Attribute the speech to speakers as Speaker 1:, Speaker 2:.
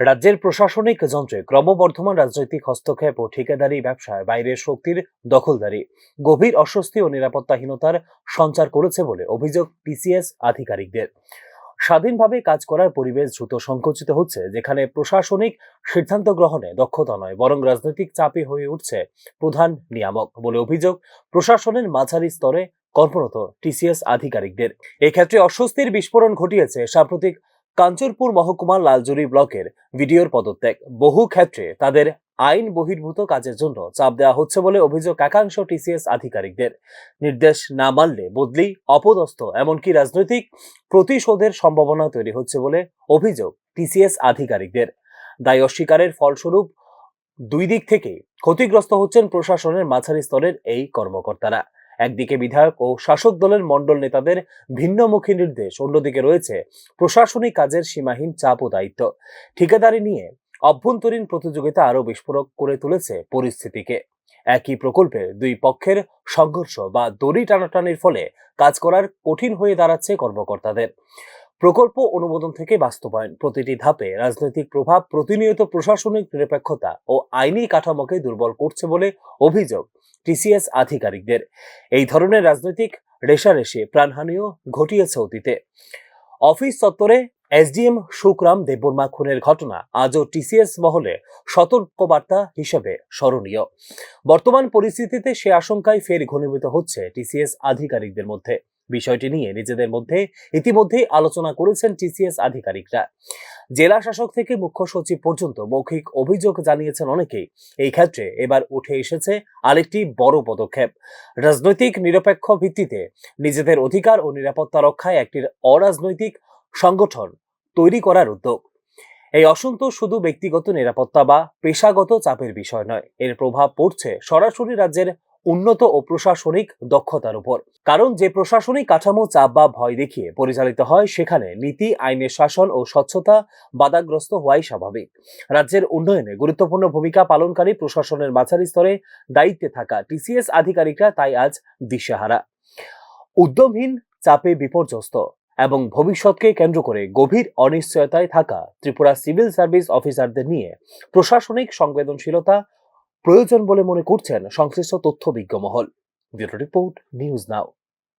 Speaker 1: রাজ্যের প্রশাসনিক যন্ত্রে ক্রমবর্ধমান রাজনৈতিক হস্তক্ষেপ ও ঠিকাদারি ব্যবসায় বাইরের শক্তির দখলদারি। গভীর অস্বস্তি ও নিরাপত্তাহীনতার সঞ্চার করেছে বলে অভিযোগ টিসিএস আধিকারিকদের। স্বাধীনভাবে কাজ করার পরিবেশ দ্রুত সংকুচিত হচ্ছে, যেখানে প্রশাসনিক সিদ্ধান্ত গ্রহণে দক্ষতা নয়, বরং রাজনৈতিক চাপে হয়ে উঠছে প্রধান নিয়ামক বলে অভিযোগ প্রশাসনের মাঝারি স্তরে কর্মরত টিসিএস আধিকারিকদের। এক্ষেত্রে অস্বস্তির বিস্ফোরণ ঘটিয়েছে সাম্প্রতিক কাঞ্চনপুর মহকুমার লালজুরি ব্লকের ভিডিওর পদত্যাগ। বহু ক্ষেত্রে তাদের আইন বহির্ভূত কাজের জন্য চাপ দেওয়া হচ্ছে বলে অভিযোগ একাংশ টিসিএস আধিকারিকদের। নির্দেশ না মানলে বদলি, অপদস্থ, এমনকি রাজনৈতিক প্রতিশোধের সম্ভাবনা তৈরি হচ্ছে বলে অভিযোগ টিসিএস আধিকারিকদের। দায় অস্বীকারের ফলস্বরূপ দুই দিক থেকে ক্ষতিগ্রস্ত হচ্ছেন প্রশাসনের মাঝারি স্তরের এই কর্মকর্তারা। একদিকে বিধায়ক ও শাসক দলের মন্ডল নেতাদের ভিন্নমুখী নির্দেশ, অন্যদিকে রয়েছে প্রশাসনিক কাজের সীমাহীন চাপ ও দায়িত্ব। ঠিকাদারি নিয়ে অভ্যন্তরীণ প্রতিযোগিতা আরও বিস্ফোরক করে তুলেছে পরিস্থিতিকে। একই প্রকল্পে দুই পক্ষের সংঘর্ষ বা দড়ি টানাটানির ফলে কাজ করার কঠিন হয়ে দাঁড়াচ্ছে কর্মকর্তাদের। প্রকল্প অনুমোদন থেকে বাস্তবায়ন। প্রতিটি ধাপে রাজনৈতিক প্রভাব, প্রতিনিয়ত প্রশাসনিক নিরপেক্ষতা ও আইনি কাঠামোকে দুর্বল করছে বলে অভিযোগ টিসিএস আধিকারিকদের। এই ধরনের রাজনৈতিক রেশারেশি প্রাণহানিও ঘটিয়েছে অতীতে। অফিস চত্বরে এসডিএম সুকরাম দেববর্মা খুনের ঘটনা আজও টিসিএস মহলে সতর্কবার্তা হিসেবে স্মরণীয়। বর্তমান পরিস্থিতিতে সে আশঙ্কায় ফের ঘনীভূত হচ্ছে টিসিএস আধিকারিকদের মধ্যে। বিষয়টি নিয়ে নিজেদের মধ্যে ইতিমধ্যেই আলোচনা করেছেন টিসিএস আধিকারিকরা। জেলা শাসক থেকে মুখ্য সচিব পর্যন্ত মৌখিক অভিযোগ জানিয়েছেন অনেকেই এই ক্ষেত্রে এবার উঠে এসেছে আরেকটি বড় পদক্ষেপ। রাজনৈতিক নিরপেক্ষ ভিত্তিতে নিজেদের অধিকার ও নিরাপত্তা রক্ষায় একটি অরাজনৈতিক সংগঠন তৈরি করার উদ্যোগ। এই অসন্তোষ শুধু ব্যক্তিগত নিরাপত্তা বা পেশাগত চাপের বিষয় নয়, এর প্রভাব পড়ছে সরাসরি রাজ্যের উন্নত ও প্রশাসনিক দক্ষতার উপর। কারণ যে প্রশাসনিক কাঠামো, চাপ বা ভয় দেখিয়ে পরিচালিত হয়, সেখানে নীতি, আইনের শাসন ও স্বচ্ছতা বাধাগ্রস্ত হওয়াই স্বাভাবিক। রাজ্যের উন্নয়নে গুরুত্বপূর্ণ ভূমিকা পালনকারী প্রশাসনের মাঝারি স্তরে দায়িত্বে থাকা টিসিএস আধিকারিকরা তাই আজ দিশেহারা। উদ্যমহীন, চাপে বিপর্যস্ত এবং ভবিষ্যৎকে কেন্দ্র করে গভীর অনিশ্চয়তায় থাকা ত্রিপুরা সিভিল সার্ভিস অফিসারদের নিয়ে প্রশাসনিক সংবেদনশীলতা প্রয়োজন বলে মনে করছেন সংশ্লিষ্ট তথ্য মহল। Bureau report news now.